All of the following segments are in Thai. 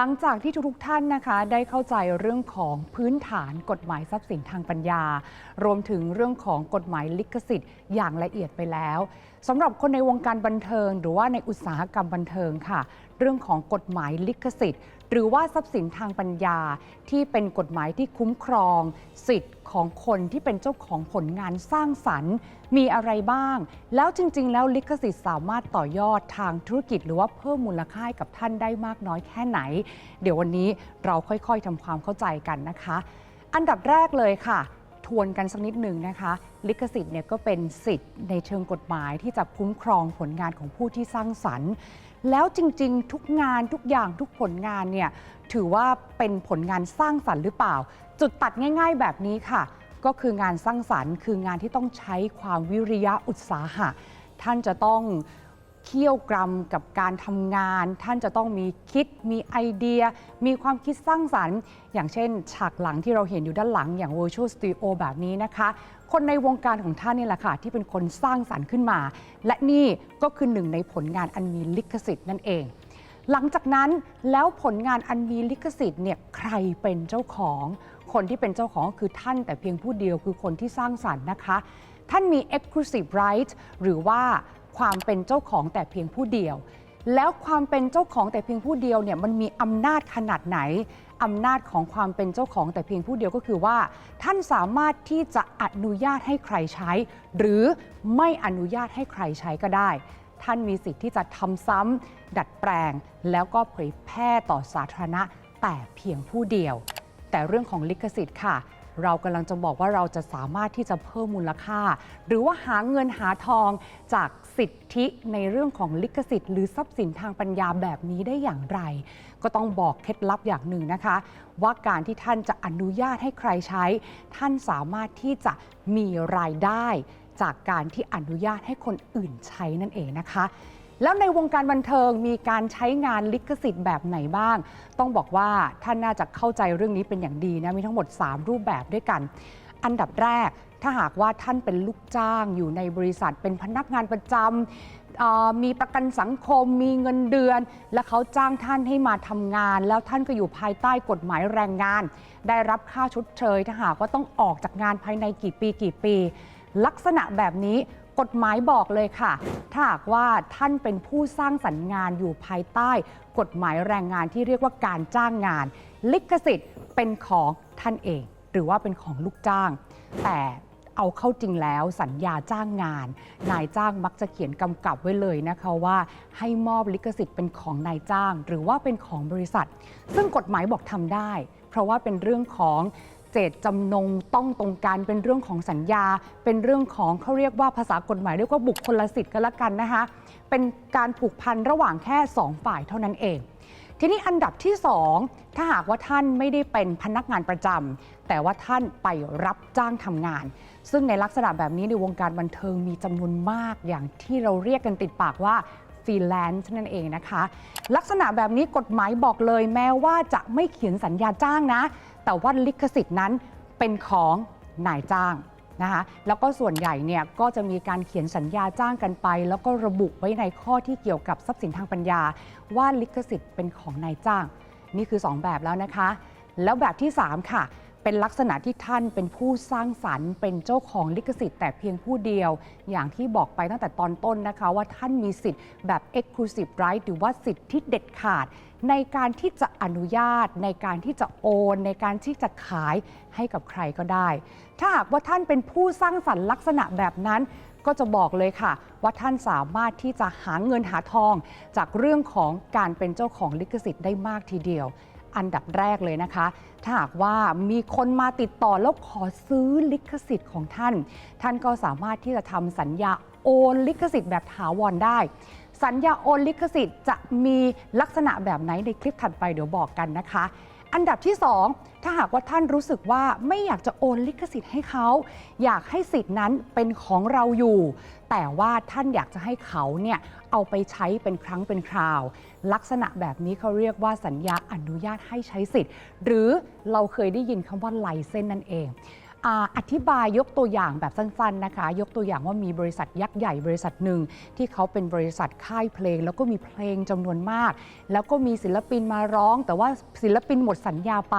หลังจากที่ทุกๆท่านนะคะ ได้เข้าใจเรื่องของพื้นฐานกฎหมายทรัพย์สินทางปัญญา รวมถึงเรื่องของกฎหมายลิขสิทธิ์อย่างละเอียดไปแล้วสำหรับคนในวงการบันเทิง หรือว่าในอุตสาหกรรมบันเทิงค่ะ เรื่องของกฎหมายลิขสิทธิ์ หรือว่าทรัพย์สินทางปัญญาที่เป็นกฎหมายที่คุ้มครอง สิทธิ์ของคนที่เป็นเจ้าของผลงานสร้างสรรค์ มีอะไรบ้าง แล้วจริง ๆ แล้วลิขสิทธิ์สามารถต่อยอดทางธุรกิจ หรือว่าเพิ่มมูลค่าให้กับท่านได้มากน้อยแค่ไหน เดี๋ยววันนี้เราค่อยๆทำความเข้าใจกันนะคะ อันดับแรกเลยค่ะ ทวนกันสักนิดหนึ่งนะคะ ลิขสิทธิ์เนี่ยก็เป็นสิทธิ์ในเชิงกฎหมายที่จะคุ้มครองผลงานของผู้ที่สร้างสรรค์ แล้วจริงๆ ทุกงานทุกอย่างทุกผลงานเนี่ยถือว่าเป็นผลงานสร้างสรรค์หรือเปล่า จุดตัดง่าย ๆ แบบนี้ค่ะ ก็คืองานสร้างสรรค์ คืองานที่ต้องใช้ความวิริยะอุตสาหะ ท่านจะต้อง เคี่ยวกรำกับการทำงาน ท่านจะต้องมีคิดมีไอเดีย มีความคิดสร้างสรรค์ อย่างเช่น ฉากหลังที่เราเห็นอยู่ด้านหลังอย่าง Virtual Studio แบบนี้นะคะ คนในวงการของท่านนี่แหละค่ะ ที่เป็นคนสร้างสรรค์ขึ้นมา และนี่ก็คือหนึ่งในผลงานอันมีลิขสิทธิ์นั่นเอง หลังจากนั้นแล้วผลงานอันมีลิขสิทธิ์เนี่ยใครเป็นเจ้าของ คนที่เป็นเจ้าของก็คือท่านแต่เพียงผู้เดียวคือคนที่สร้างสรรค์นะคะ ท่านมี exclusive right หรือว่า ความเป็นเจ้าของแต่เพียงผู้เดียว แล้วความเป็นเจ้าของแต่เพียงผู้เดียวเนี่ยมันมีอำนาจขนาดไหนอำนาจของความเป็นเจ้าของแต่เพียงผู้เดียวก็คือว่า ท่านสามารถที่จะอนุญาตให้ใครใช้ หรือไม่อนุญาตให้ใครใช้ก็ได้ ท่านมีสิทธิ์ที่จะทำซ้ำดัดแปลง แล้วก็เผยแพร่ต่อสาธารณะแต่เพียงผู้เดียว แต่เรื่องของลิขสิทธิ์ค่ะ เรากำลังจะบอกว่าเราจะสามารถที่จะเพิ่มมูลค่า หรือว่าหาเงินหาทองจากสิทธิในเรื่องของลิขสิทธิ์หรือทรัพย์สินทางปัญญาแบบนี้ได้อย่างไร ก็ต้องบอกเคล็ดลับอย่างหนึ่งนะคะ ว่าการที่ท่านจะอนุญาตให้ใครใช้ ท่านสามารถที่จะมีรายได้ จากการที่อนุญาตให้คนอื่นใช้นั่นเองนะคะ แล้วในวงการบันเทิงมีการใช้งานลิขสิทธิ์แบบไหนบ้าง ต้องบอกว่าท่านน่าจะเข้าใจเรื่องนี้เป็นอย่างดีนะมีทั้งหมด 3 รูปแบบด้วยกัน อันดับแรกถ้าหากว่าท่านเป็นลูกจ้างอยู่ในบริษัทเป็นพนักงานประจำมีประกันสังคม มีเงินเดือน และเขาจ้างท่านให้มาทำงาน แล้วท่านก็อยู่ภายใต้กฎหมายแรงงาน ได้รับค่าชดเชย ถ้าหากว่าต้องออกจากงานภายในกี่ปีกี่ปี ลักษณะแบบนี้ กฎหมายบอกเลยค่ะ ถ้าหากว่าท่านเป็นผู้สร้างสรรค์งานอยู่ภายใต้ กฎหมายแรงงานที่เรียกว่าการจ้างงาน ลิขสิทธิ์เป็นของท่านเอง หรือว่าเป็นของลูกจ้าง แต่เอาเข้าจริงแล้วสัญญาจ้างงาน นายจ้างมักจะเขียนกำกับไว้เลยนะคะว่า ให้มอบลิขสิทธิ์เป็นของนายจ้าง หรือว่าเป็นของบริษัท ซึ่งกฎหมายบอกทำได้ เพราะว่าเป็นเรื่องของ เจตจำนงต้องตรงกันเป็นเรื่องของสัญญา เป็นเรื่องของเขาเรียกว่าภาษากฎหมายเรียกว่าบุคคลสิทธิ์ก็แล้วกันนะคะเป็นการผูกพันระหว่างแค่ 2 ฝ่ายเท่านั้นเอง ทีนี้อันดับที่ 2 ถ้าหากว่าท่านไม่ได้เป็นพนักงานประจำแต่ว่าท่านไปรับจ้างทำงาน ซึ่งในลักษณะแบบนี้ในวงการบันเทิงมีจำนวนมากอย่างที่เราเรียกกันติดปากว่า รีแลนซ์นั่นเองนะคะ ลักษณะแบบนี้กฎหมายบอกเลยแม้ว่าจะไม่เขียนสัญญาจ้างนะ แต่ว่าลิขสิทธิ์นั้นเป็นของนายจ้างนะคะแล้วก็ส่วนใหญ่เนี่ยก็จะมีการเขียนสัญญาจ้างกันไป แล้วก็ระบุไว้ในข้อที่เกี่ยวกับทรัพย์สินทางปัญญา ว่าลิขสิทธิ์เป็นของนายจ้าง นี่คือ 2 แบบแล้วนะคะ แล้วแบบที่ 3 ค่ะ เป็นลักษณะที่ท่านเป็นผู้สร้างสรรค์ เป็นเจ้าของลิขสิทธิ์ แต่เพียงผู้เดียว อย่างที่บอกไปตั้งแต่ตอนต้นนะคะ ว่าท่านมีสิทธิ์แบบ exclusive right หรือว่าสิทธิ์ที่เด็ดขาด ในการที่จะอนุญาต ในการที่จะโอน ในการที่จะขายให้กับใครก็ได้ ถ้าหากว่าท่านเป็นผู้สร้างสรรค์ลักษณะแบบนั้นก็จะบอกเลยค่ะ ว่าท่านสามารถที่จะหาเงินหาทอง จากเรื่องของการเป็นเจ้าของลิขสิทธิ์ได้มากทีเดียว อันดับแรกเลยนะคะ ถ้าหากว่ามีคนมาติดต่อแล้วขอซื้อลิขสิทธิ์ของท่าน ท่านก็สามารถที่จะทำสัญญาโอนลิขสิทธิ์แบบถาวรได้ สัญญาโอนลิขสิทธิ์จะมีลักษณะแบบไหนในคลิปถัดไปเดี๋ยวบอกกันนะคะอันดับที่ 2 ถ้าหากว่าท่านรู้สึกว่าไม่อยากจะโอนลิขสิทธิ์ให้เขา อยากให้สิทธิ์นั้นเป็นของเราอยู่ แต่ว่าท่านอยากจะให้เขาเนี่ย เอาไปใช้เป็นครั้งเป็นคราว ลักษณะแบบนี้เขาเรียกว่าสัญญาอนุญาตให้ใช้สิทธิ์ หรือเราเคยได้ยินคำว่าไลเส้นนั่นเองอ่าอธิบายยกตัวอย่างแบบสั้นๆนะคะ ยกตัวอย่างว่ามีบริษัทยักษ์ใหญ่บริษัทหนึ่ง ที่เขาเป็นบริษัทค่ายเพลง แล้วก็มีเพลงจำนวนมาก แล้วก็มีศิลปินมาร้อง แต่ว่าศิลปินหมดสัญญาไป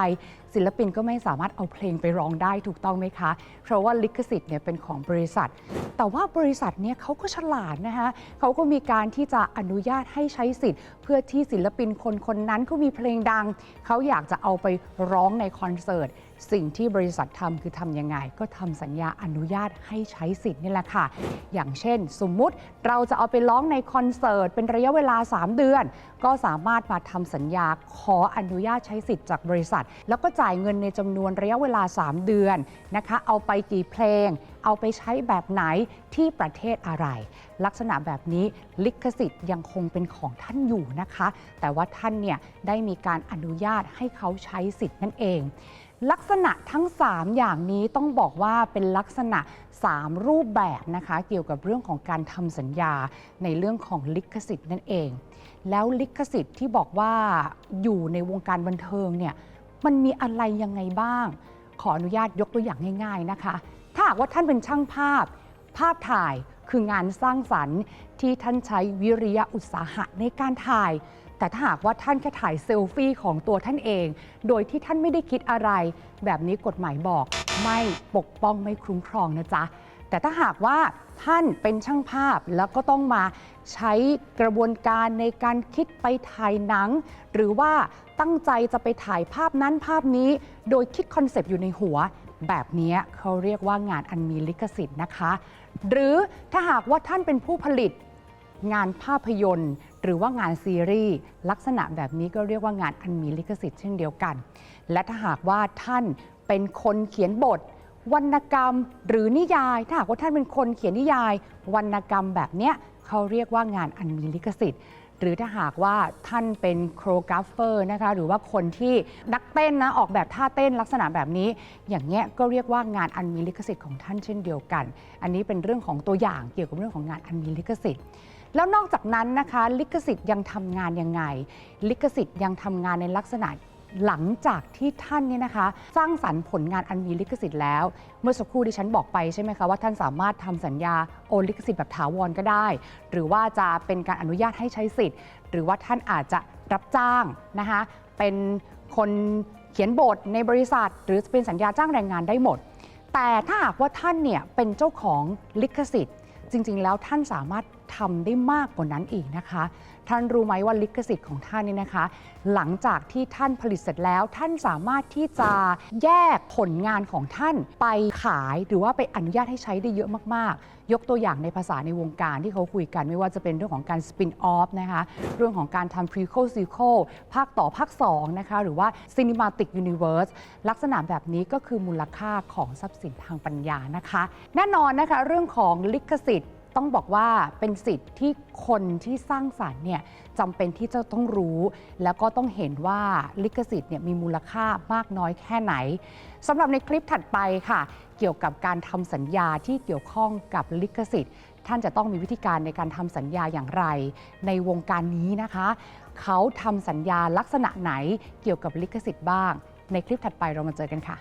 ศิลปินก็ไม่สามารถเอาเพลงไปร้องได้ถูกต้องไหมคะ เพราะว่าลิขสิทธิ์เนี่ยเป็นของบริษัท แต่ว่าบริษัทเนี่ยเขาก็ฉลาดนะคะเขาก็มีการที่จะอนุญาตให้ใช้สิทธิ์ เพื่อที่ศิลปินคนคนนั้นเขามีเพลงดัง เขาอยากจะเอาไปร้องในคอนเสิร์ตสิ่งที่บริษัททำคือทำยังไง ก็ทำสัญญาอนุญาตให้ใช้สิทธิ์นี่แหละค่ะ อย่างเช่น สมมุติเราจะเอาไปร้องในคอนเสิร์ต เป็นระยะเวลา 3 เดือน ก็สามารถมาทำสัญญาขออนุญาตใช้สิทธิ์จากบริษัท แล้วก็จ่ายเงินในจำนวนระยะเวลา 3 เดือนนะคะ เอาไปกี่เพลง เอาไปใช้แบบไหนที่ประเทศอะไร ลักษณะแบบนี้ลิขสิทธิ์ยังคงเป็นของท่านอยู่นะคะ แต่ว่าท่านเนี่ยได้มีการอนุญาตให้เขาใช้สิทธิ์นั่นเอง ลักษณะทั้ง 3 อย่างนี้ต้องบอกว่าเป็นลักษณะ 3 รูปแบบนะคะ เกี่ยวกับเรื่องของการทำสัญญาในเรื่องของลิขสิทธิ์นั่นเอง แล้วลิขสิทธิ์ที่บอกว่าอยู่ในวงการบันเทิงเนี่ย มันมีอะไรยังไงบ้าง ขออนุญาตยกตัวอย่างง่าย ๆนะคะ ถ้าหากว่าท่านเป็นช่างภาพ ภาพถ่ายคืองานสร้างสรรค์ที่ท่านใช้วิริยะอุตสาหะในการถ่าย แต่ถ้าหากว่าท่านแค่ถ่ายเซลฟี่ของตัวท่านเอง โดยที่ท่านไม่ได้คิดอะไร แบบนี้กฎหมายบอก ไม่ปกป้องไม่คุ้มครองนะจ๊ะแต่ถ้าหากว่าท่านเป็นช่างภาพแล้วก็ต้องมาใช้กระบวนการในการคิดไปถ่ายหนัง หรือว่า ตั้งใจจะไปถ่ายภาพนั้นภาพนี้ โดยคิดคอนเซปต์อยู่ในหัว แบบนี้เขาเรียกว่างานอันมีลิขสิทธิ์นะคะ หรือถ้าหากว่าท่านเป็นผู้ผลิตงานภาพยนตร์ หรือว่างานซีรีส์ลักษณะแบบนี้ก็เรียกว่างานอันมีลิขสิทธิ์เช่นเดียวกัน และถ้าหากว่าท่านเป็นคนเขียนบท วรรณกรรม หรือนิยาย ถ้าหากว่าท่านเป็นคนเขียนนิยาย วรรณกรรมแบบเนี้ยเขาเรียกว่างานอันมีลิขสิทธิ์ หรือถ้าหากว่าท่านเป็นโครกราฟเฟอร์นะคะหรือว่าคนที่นักเต้นนะออกแบบท่าเต้นลักษณะแบบนี้ อย่างเงี้ยก็เรียกว่างานอันมีลิขสิทธิ์ของท่านเช่นเดียวกัน อันนี้เป็นเรื่องของตัวอย่างเกี่ยวกับเรื่องของงานอันมีลิขสิทธิ์แล้วนอกจากนั้นนะคะ ลิขสิทธิ์ยังทำงานยังไง ลิขสิทธิ์ยังทำงานในลักษณะ หลังจากที่ท่านเนี่ยนะคะ สร้างสรรค์ผลงานอันมีลิขสิทธิ์แล้ว เมื่อสักครู่ที่ฉันบอกไปใช่ไหมคะว่าท่านสามารถทำสัญญาโอนลิขสิทธิ์แบบถาวรก็ได้ หรือว่าจะเป็นการอนุญาตให้ใช้สิทธิ์ หรือว่าท่านอาจจะรับจ้างนะคะเป็นคนเขียนบทในบริษัท หรือเป็นสัญญาจ้างแรงงานได้หมด แต่ถ้าหากว่าท่านเนี่ยเป็นเจ้าของลิขสิทธิ์ จริง ๆ แล้วท่านสามารถ ทำได้มากกว่านั้นอีกนะคะ ท่านรู้ไหมว่าลิขสิทธิ์ของท่านนี่นะคะ หลังจากที่ท่านผลิตเสร็จแล้ว ท่านสามารถที่จะแยกผลงานของท่านไปขายหรือว่าไปอนุญาตให้ใช้ได้เยอะมากๆ ยกตัวอย่างในภาษาในวงการที่เขาคุยกัน ไม่ว่าจะเป็นเรื่องของการสปินออฟนะคะเรื่องของการทำ prequel sequel ภาคต่อภาค2นะคะหรือว่า cinematic universe ลักษณะแบบนี้ก็คือมูลค่าของทรัพย์สินทางปัญญานะคะ แน่นอนนะคะเรื่องของลิขสิทธิ์ ต้องบอกว่าเป็นสิทธิ์ที่คนที่สร้างสรรค์เนี่ยจำเป็นที่จะต้องรู้ แล้วก็ต้องเห็นว่าลิขสิทธิ์เนี่ยมีมูลค่ามากน้อยแค่ไหนสำหรับในคลิปถัดไปค่ะ เกี่ยวกับการทำสัญญาที่เกี่ยวข้องกับลิขสิทธิ์ ท่านจะต้องมีวิธีการในการทำสัญญาอย่างไร ในวงการนี้นะคะ เขาทำสัญญาลักษณะไหนเกี่ยวกับลิขสิทธิ์บ้าง ในคลิปถัดไปเรามาเจอกันค่ะ